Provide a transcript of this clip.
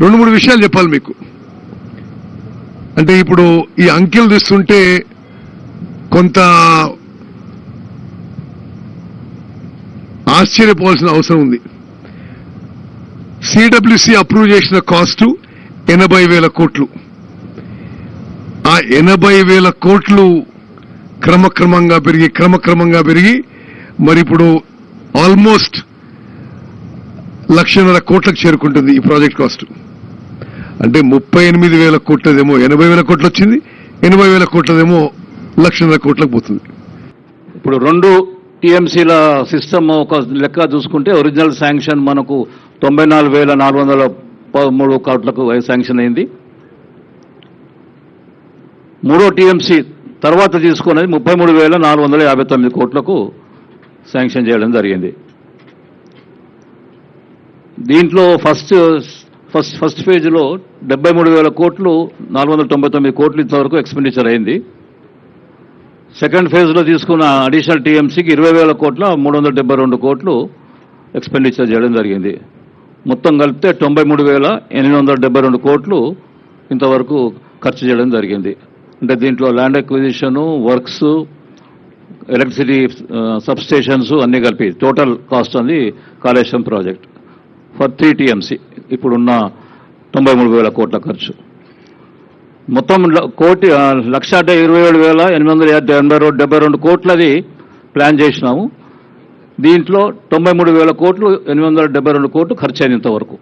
రెండు మూడు విషయాలు చెప్పాలి మీకు. అంటే ఇప్పుడు ఈ అంకెలు తీస్తుంటే కొంత ఆశ్చర్యపోవాల్సిన అవసరం ఉంది. సిడబ్ల్యూసి అప్రూవ్ చేసిన కాస్టు ఎనభై వేల కోట్లు. ఆ ఎనభై వేల కోట్లు క్రమక్రమంగా పెరిగి క్రమక్రమంగా పెరిగి మరి ఇప్పుడు ఆల్మోస్ట్ లక్షన్నర కోట్లకు చేరుకుంటుంది ఈ ప్రాజెక్ట్ కాస్ట్. అంటే ముప్పై ఎనిమిది వేల కోట్లదేమో ఎనభై వేల కోట్లు వచ్చింది ఎనభై వేల కోట్లదేమో లక్షన్నర కోట్లకు పోతుంది. ఇప్పుడు రెండు టీఎంసీల సిస్టమ్ ఒక లెక్క చూసుకుంటే ఒరిజినల్ శాంక్షన్ మనకు తొంభై నాలుగు వేల నాలుగు వందల పదమూడు కోట్లకు శాంక్షన్ అయింది. మూడో టీఎంసీ తర్వాత తీసుకున్నది ముప్పై మూడు వేల నాలుగు వందల యాభై తొమ్మిది కోట్లకు శాంక్షన్ చేయడం జరిగింది. దీంట్లో ఫస్ట్ ఫస్ట్ ఫస్ట్ ఫేజ్లో డెబ్బై మూడు వేల కోట్లు నాలుగు వందల తొంభై తొమ్మిది కోట్లు ఇంతవరకు ఎక్స్పెండిచర్ అయింది. సెకండ్ ఫేజ్లో తీసుకున్న అడిషనల్ టీఎంసీకి ఇరవై వేల కోట్ల మూడు వందల డెబ్బై రెండు కోట్లు ఎక్స్పెండిచర్ చేయడం జరిగింది. మొత్తం కలిపితే తొంభై మూడు వేల ఎనిమిది వందల డెబ్బై రెండు కోట్లు ఇంతవరకు ఖర్చు చేయడం జరిగింది. అంటే దీంట్లో land acquisition works electricity substations అన్నీ కలిపి టోటల్ కాస్ట్ అంది Kaleshwaram project for three TMC ఇప్పుడున్న తొంభై మూడు వేల కోట్ల ఖర్చు. మొత్తం కోటి లక్ష ఇరవై ఏడు వేల ఎనిమిది వందల ఎనభై రెండు డెబ్బై రెండు కోట్లది ప్లాన్ చేసినాము. దీంట్లో తొంభై మూడు వేల కోట్లు ఎనిమిది వందల డెబ్బై రెండు కోట్లు ఖర్చు అయినంత వరకు.